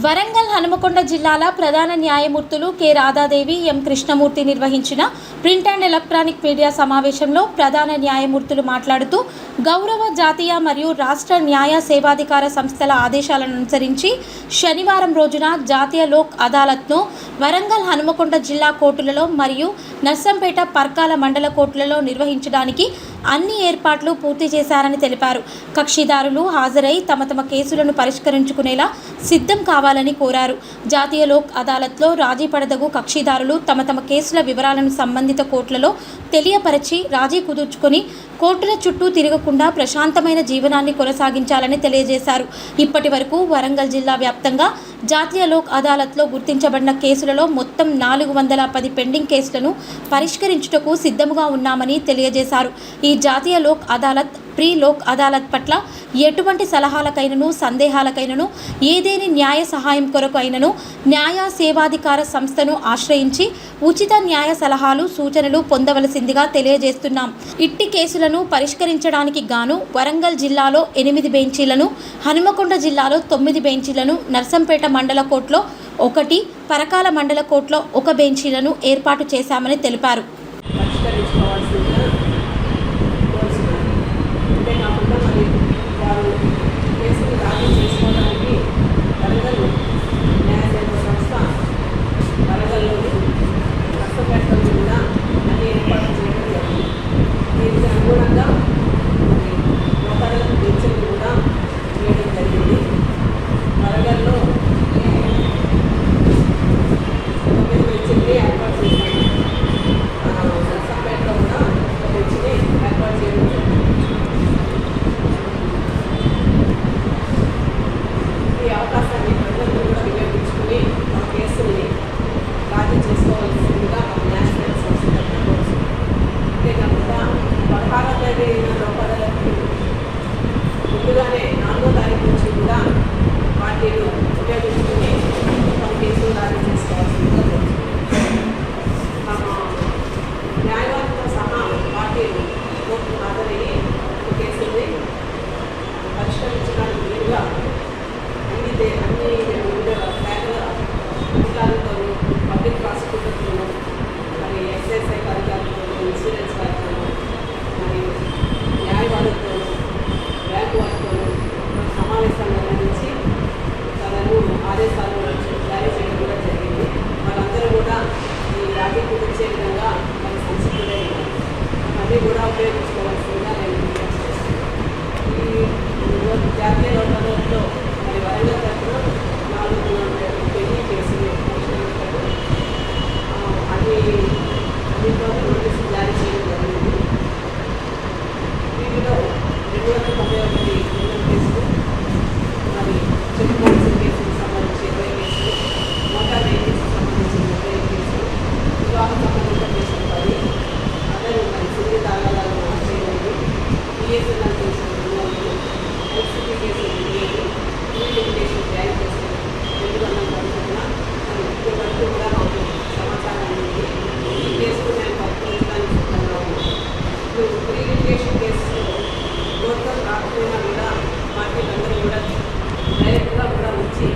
వరంగల్ హనుమకొండ జిల్లాల ప్రధాన న్యాయమూర్తులు కె రాధాదేవి ఎం కృష్ణమూర్తి నిర్వహించిన ప్రింట్ అండ్ ఎలక్ట్రానిక్ మీడియా సమావేశంలో ప్రధాన న్యాయమూర్తులు మాట్లాడుతూ గౌరవ జాతీయ మరియు రాష్ట్ర న్యాయ సేవాధికార సంస్థల ఆదేశాలను అనుసరించి శనివారం రోజున జాతీయ లోక్ అదాలత్ను వరంగల్ హనుమకొండ జిల్లా కోర్టులలో మరియు నర్సంపేట పర్కాల మండల కోర్టులలో నిర్వహించడానికి అన్ని ఏర్పాట్లు పూర్తి చేశారని తెలిపారు. కక్షిదారులు హాజరై తమ తమ కేసులను పరిష్కరించుకునేలా సిద్ధం కావాలని కోరారు. జాతీయ లోక్ అదాలత్లో రాజీ పడదగు కక్షిదారులు తమ తమ కేసుల వివరాలను సంబంధిత కోర్టులలో తెలియపరిచి రాజీ కుదుర్చుకొని కోర్టుల చుట్టూ తిరగకుండా ప్రశాంతమైన జీవనాన్ని కొనసాగించాలని తెలియజేశారు. ఇప్పటి వరకు వరంగల్ జిల్లా వ్యాప్తంగా జాతీయ లోక్ అదాలత్లో గుర్తించబడిన కేసులలో మొత్తం నాలుగు వందల పది పెండింగ్ కేసులను పరిష్కరించుటకు సిద్ధముగా ఉన్నామని తెలియజేశారు. ఈ జాతీయ లోక్ అదాలత్ ప్రీ లోక్ అదాలత్ పట్ల ఎటువంటి సలహాలకైనను సందేహాలకైనను ఏదేని న్యాయ సహాయం కొరకు అయినను న్యాయ సేవాధికార సంస్థను ఆశ్రయించి ఉచిత న్యాయ సలహాలు సూచనలు పొందవలసిందిగా తెలియజేస్తున్నాం. ఇట్టి కేసులను పరిష్కరించడానికి గాను వరంగల్ జిల్లాలో ఎనిమిది బెంచీలను హనుమకొండ జిల్లాలో తొమ్మిది బెంచీలను నర్సంపేట మండల కోర్టులో ఒకటి పరకాల మండల కోర్టులో ఒక బెంచీలను ఏర్పాటు చేశామని తెలిపారు. ఇన్సూరెన్స్ వాడుకోవడం మరియు న్యాయ వాడుకోవడం బ్యాంక్ వాడుకోవడం సమావేశాలు నిర్వహించి తనను ఆదేశాలు జారీ చేయడం కూడా జరిగింది వాళ్ళందరూ కూడా ఈ వ్యాధి కుదిర్చే విధంగా మన సంస్కృతి అది కూడా ఉపయోగించుకోవాలి. బిఎస్ఎన్ఎల్ ఎడ్యుకేషన్ బ్యాంక్ తెలుగు అన్న పడుతున్న ఇప్పటి వరకు కూడా మాకు సమాచారం ఉంది ఈ కేసులు మేము పట్టుకోవడానికి సిద్ధంగా ఉన్నాం ఇప్పుడు ప్రీ లిటిగేషన్ కేసులో కోర్టులో రాకపోయినా కూడా పార్టీలందరూ కూడా డైరెక్ట్గా కూడా వచ్చి